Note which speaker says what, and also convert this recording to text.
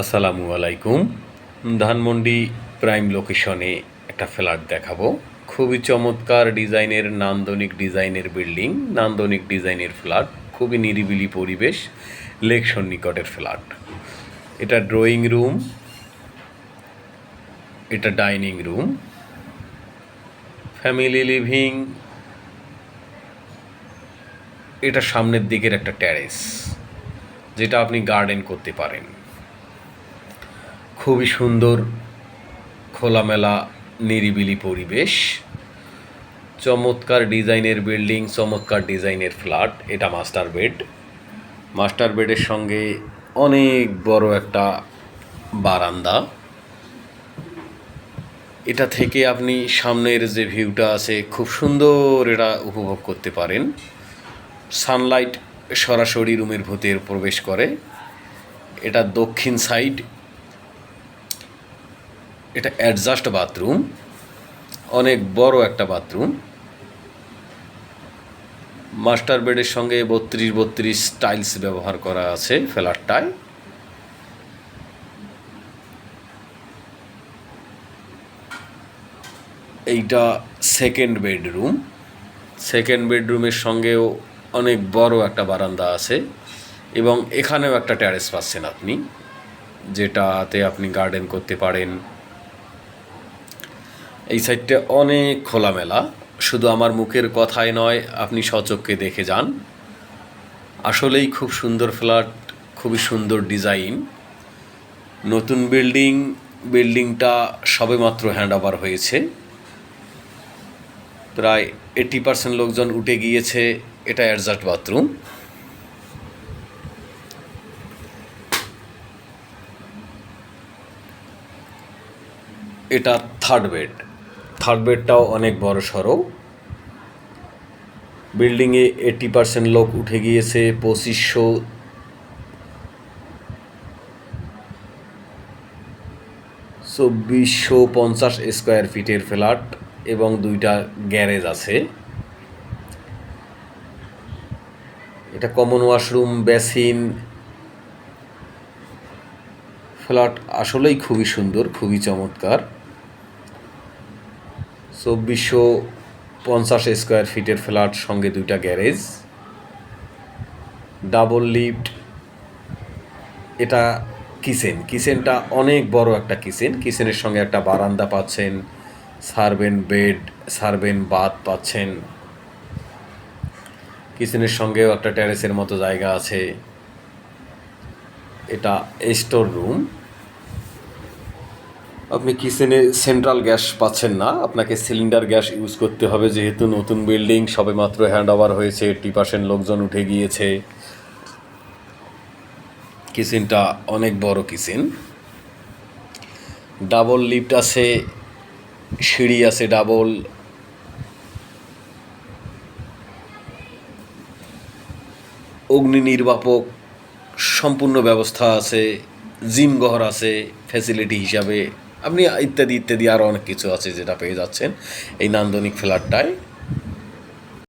Speaker 1: আসসালামু আলাইকুম। ধানমন্ডি প্রাইম লোকেশনে একটা ফ্ল্যাট দেখাবো। খুবই চমৎকার ডিজাইনের, নান্দনিক ডিজাইনের বিল্ডিং, নান্দনিক ডিজাইনের ফ্ল্যাট, খুবই নিরিবিলি পরিবেশ, লেক সন্নিকটের ফ্ল্যাট। এটা ড্রয়িং রুম, এটা ডাইনিং রুম, ফ্যামিলি লিভিং, এটা সামনের দিকের একটা ট্যারেস যেটা আপনি গার্ডেন করতে পারেন। খুবই সুন্দর, খোলামেলা, নিরিবিলি পরিবেশ। চমৎকার ডিজাইনের বিল্ডিং, চমৎকার ডিজাইনের ফ্ল্যাট, এটা মাস্টার বেড। মাস্টার বেডের সঙ্গে অনেক বড় একটা বারান্দা। এটা থেকে আপনি সামনের যে ভিউটা আছে, খুব সুন্দর এটা উপভোগ করতে পারেন। সানলাইট সরাসরি রুমের ভেতর প্রবেশ করে। এটা দক্ষিণ সাইড এটা অ্যাডজাস্ট বাথরুম অনেক বড় একটা বাথরুম মাস্টার বেডের সঙ্গে বত্রিশ বত্রিশ টাইলস ব্যবহার করা আছে ফ্ল্যাটটায় এইটা সেকেন্ড বেডরুম সেকেন্ড বেডরুমের সঙ্গেও অনেক বড় একটা বারান্দা আছে এবং এখানেও একটা ট্যারেস পাচ্ছেন আপনি, যেটাতে আপনি গার্ডেন করতে পারেন। এই সাইডটা অনেক খোলামেলা, শুধু আমার মুখের কথাই নয়, আপনি সচক্ষে দেখে যান। আসলেই খুব সুন্দর ফ্ল্যাট, খুবই সুন্দর ডিজাইন। নতুন বিল্ডিং, বিল্ডিংটা সবেমাত্র হ্যান্ড ওভার হয়েছে। প্রায় এইটি পার্সেন্ট লোকজন উঠে গিয়েছে, এটা অ্যাডজাস্ট বাথরুম। এটা থার্ড বেড থার্ড বেডটাও অনেক বড় সড়ো। বিল্ডিংয়ে এইটি পার্সেন্ট লোক উঠে গিয়েছে, পঁচিশশো। চব্বিশশো পঞ্চাশ স্কোয়ার ফিটের ফ্ল্যাট এবং দুইটা গ্যারেজ আছে। এটা কমন ওয়াশরুম বেসিন ফ্ল্যাট আসলেই খুবই সুন্দর, খুবই চমৎকার। চব্বিশশো পঞ্চাশ স্কোয়ার ফিটের ফ্ল্যাট, সঙ্গে দুইটা গ্যারেজ। Double lift. এটা কিচেন। কিচেনটা অনেক বড় একটা কিচেন। কিচেনের সঙ্গে একটা বারান্দা পাচ্ছেন, সার্ভেন বেড, সার্ভেন বাথ পাচ্ছেন। কিচেনের সঙ্গেও একটা ট্যারেসের মতো জায়গা আছে। এটা স্টোর রুম। আপনি কিচেনে সেন্ট্রাল গ্যাস পাচ্ছেন না। আপনাকে সিলিন্ডার গ্যাস ইউজ করতে হবে, যেহেতু নতুন বিল্ডিং সবে মাত্র হ্যান্ড ওভার হয়েছে এইটটি পার্সেন্ট লোকজন উঠে গিয়েছে। কিচেনটা অনেক বড় কিচেন। ডাবল লিফট আছে, সিঁড়ি আছে ডাবল। অগ্নি নির্বাপক সম্পূর্ণ ব্যবস্থা আছে, জিম ঘর আছে ফ্যাসিলিটি হিসাবে। আপনি ইত্যাদি ইত্যাদি আরও অনেক কিছু আছে যেটা পেয়ে যাচ্ছেন এই নান্দনিক ফ্ল্যাটটায়।